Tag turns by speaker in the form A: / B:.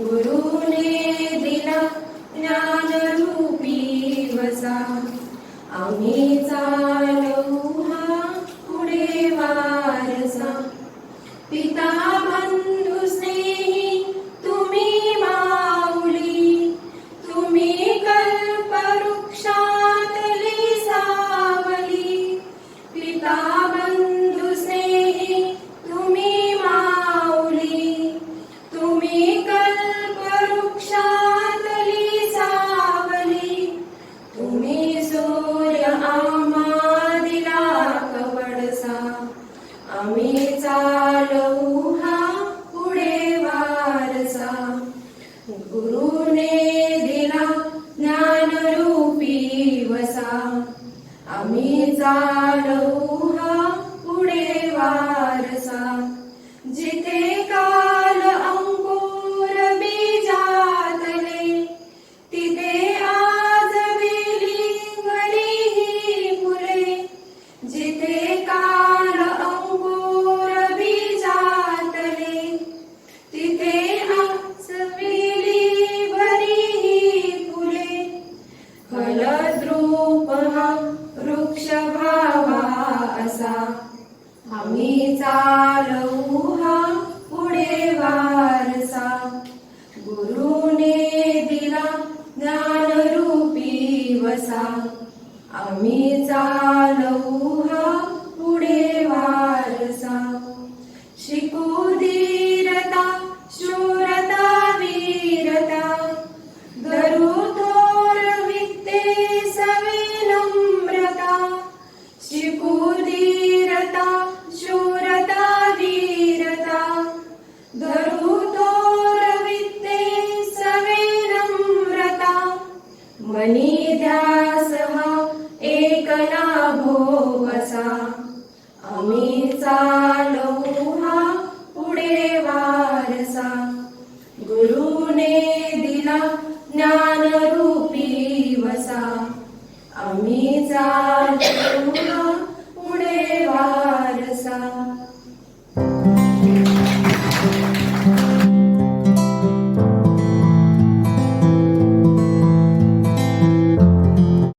A: गुरुने दिला ज्ञानरूपी वसा. आम्ही चाल कल्पवृक्षातली सावली तुम्ही सूर्य आम्हा दिला कवडसा आम्ही चालवू हा पुढे वारसा. गुरुने दिला ज्ञानरूपी वसा. आम्ही चालवू हा पुढे वारसा. फलद्रूप हा वृक्ष भावा असा आम्ही चालवू हा पुढे वारसा। गुरुने दिला ज्ञानरूपी वसा। आम्ही चालवू हा पुढे वारसा। शिकू दे वनी ध्यास हा एकला भोगसा आम्ही चालू हा पुढे वारसा. गुरुने दिला ज्ञानरूपी वसा. आम्ही चालू हा पुढे वारसा.